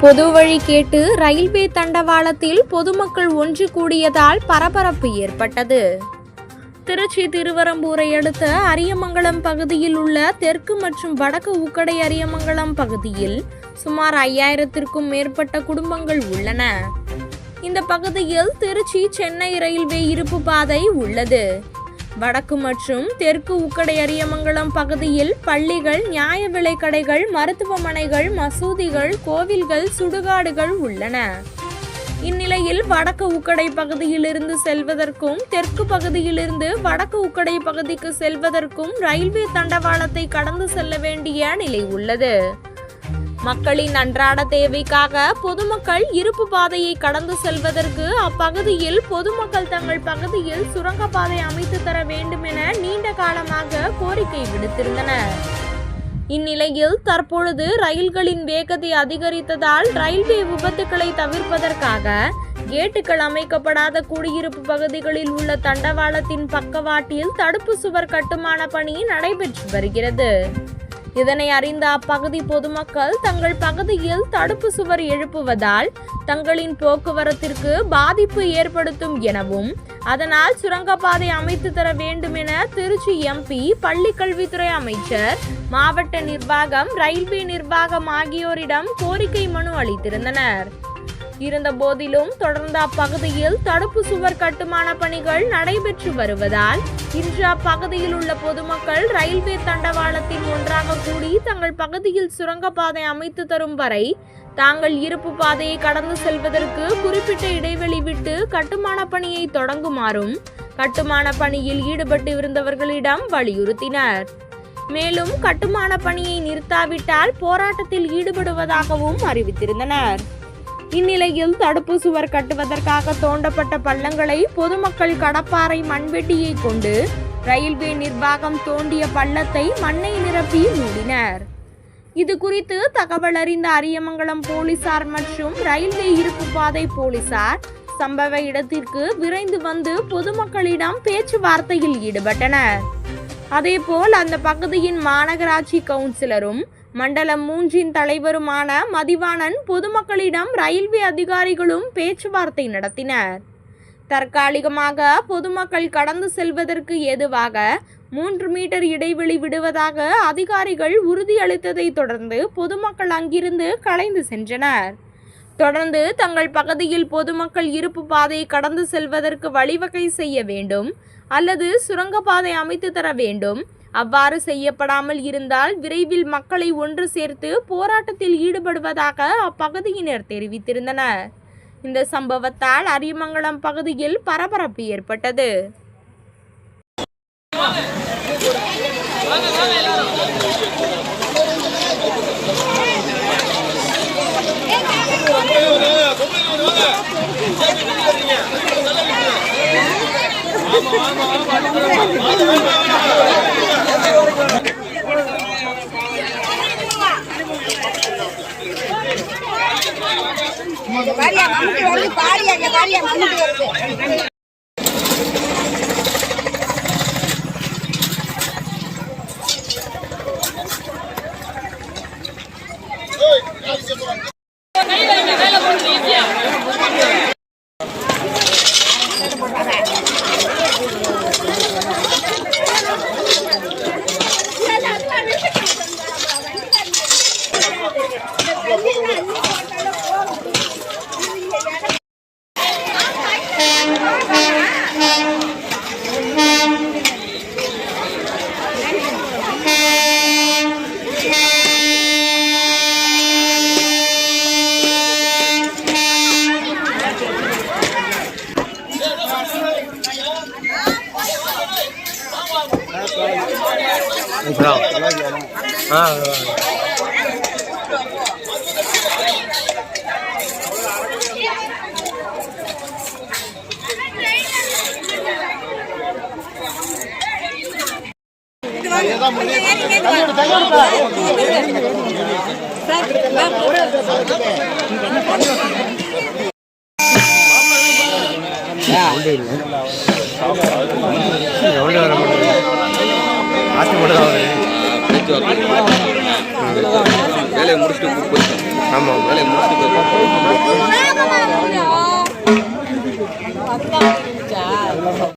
பொது வழி கேட்டு ரயில்வே தண்டவாளத்தில் பொதுமக்கள் ஒன்று கூடியதால் பரபரப்பு ஏற்பட்டது. திருச்சி திருவரம்பூரை அடுத்த அரியமங்கலம் பகுதியில் உள்ள தெற்கு மற்றும் வடக்கு உக்கடை அரியமங்கலம் பகுதியில் சுமார் ஐயாயிரத்திற்கும் மேற்பட்ட குடும்பங்கள் உள்ளன. இந்த பகுதியில் திருச்சி சென்னை ரயில்வே இருப்பு பாதை உள்ளது. வடக்கு மற்றும் தெற்கு உக்கடை அரியமங்கலம் பகுதியில் பள்ளிகள் நியாய விலை கடைகள் மருத்துவமனைகள் மசூதிகள் கோவில்கள் சுடுகாடுகள் உள்ளன. இந்நிலையில் வடக்கு உக்கடை பகுதியிலிருந்து செல்வதற்கும் தெற்கு பகுதியிலிருந்து வடக்கு உக்கடை பகுதிக்கு செல்வதற்கும் ரயில்வே தண்டவாளத்தை கடந்து செல்ல வேண்டிய நிலை உள்ளது. மக்களின் அன்றாட தேவைக்காக பொதுமக்கள் இருப்பு பாதையை கடந்து செல்வதற்கு அப்பகுதியில் பொதுமக்கள் தங்கள் பகுதியில் சுரங்கப்பாதை அமைத்து தர வேண்டும் என நீண்ட காலமாக கோரிக்கை விடுத்திருந்தனர். இந்நிலையில் தற்பொழுது ரயில்களின் வேகத்தை அதிகரித்ததால் ரயில்வே விபத்துக்களை தவிர்ப்பதற்காக கேட்டுகள் அமைக்கப்படாத குடியிருப்பு பகுதிகளில் உள்ள தண்டவாளத்தின் பக்கவாட்டில் தடுப்பு சுவர் கட்டுமான பணி நடைபெற்று வருகிறது. இதனை அறிந்த அப்பகுதி பொதுமக்கள் தங்கள் பகுதியில் தடுப்பு சுவர் எழுப்புவதால் தங்களின் போக்குவரத்திற்கு பாதிப்பு ஏற்படுத்தும் எனவும் அதனால் சுரங்கப்பாதை அமைத்து தர வேண்டும் என திருச்சி எம்பி பள்ளிக்கல்வித்துறை அமைச்சர் மாவட்ட நிர்வாகம் ரயில்வே நிர்வாகம் ஆகியோரிடம் கோரிக்கை மனு அளித்திருந்தனர். இருந்த போதிலும் தொடர்ந்து அப்பகுதியில் தடுப்பு சுவர் கட்டுமான பணிகள் நடைபெற்று வருவதால் இன்று அப்பகுதியில் உள்ள பொதுமக்கள் ரயில்வே தண்டவாளத்தின் ஒன்றாக கூடி தங்கள் பகுதியில் சுரங்கப்பாதை அமைத்து தரும் வரை தாங்கள் இருப்பு பாதையை கடந்து செல்வதற்கு குறிப்பிட்ட இடைவெளி விட்டு கட்டுமான பணியை தொடங்குமாறும் கட்டுமான பணியில் ஈடுபட்டு இருந்தவர்களிடம் வலியுறுத்தினர். மேலும் கட்டுமான பணியை நிறுத்தாவிட்டால் போராட்டத்தில் ஈடுபடுவதாகவும் அறிவித்திருந்தனர். இந்நிலையில் தடுப்பு சுவர் கட்டுவதற்காக தோண்டப்பட்ட பள்ளங்களை பொதுமக்கள் கடப்பாறை மண்வெட்டியை கொண்டு ரயில்வே நிர்வாகம் தோண்டிய பள்ளத்தை மண்ணை நிரப்பி மூடினர். இது குறித்து தகவல் அறிந்த அரியமங்கலம் போலீசார் மற்றும் ரயில்வே இருப்பு பாதை போலீசார் சம்பவ இடத்திற்கு விரைந்து வந்து பொதுமக்களிடம் பேச்சுவார்த்தையில் ஈடுபட்டனர். அதேபோல் அந்த பகுதியின் மாநகராட்சி கவுன்சிலரும் மண்டலம் மூன்றின் தலைவருமான மதிவாணன் பொதுமக்களிடம் ரயில்வே அதிகாரிகளும் பேச்சுவார்த்தை நடத்தினர். தற்காலிகமாக பொதுமக்கள் கடந்து செல்வதற்கு ஏதுவாக மூன்று மீட்டர் இடைவெளி விடுவதாக அதிகாரிகள் உறுதியளித்ததை தொடர்ந்து பொதுமக்கள் அங்கிருந்து கலைந்து சென்றனர். தொடர்ந்து தங்கள் பகுதியில் பொதுமக்கள் இருப்பு பாதையை கடந்து செல்வதற்கு வழிவகை செய்ய வேண்டும் அல்லது சுரங்கப்பாதை அமைத்து தர வேண்டும் அவ்வாறு செய்யப்படாமல் இருந்தால் விரைவில் மக்களை ஒன்று சேர்த்து போராட்டத்தில் ஈடுபடுவதாக அப்பகுதியினர் தெரிவித்திருந்தனர். இந்த சம்பவத்தால் அரியமங்கலம் பகுதியில் பரபரப்பு ஏற்பட்டது. வாரியா மம்முட்டி வருது பாரியா இங்க வாரியா மம்முட்டி வருது ஆ எவ்வளோ வர முடியும் ஆட்சி மட்டும் தான் வேலையை முடிச்சுட்டு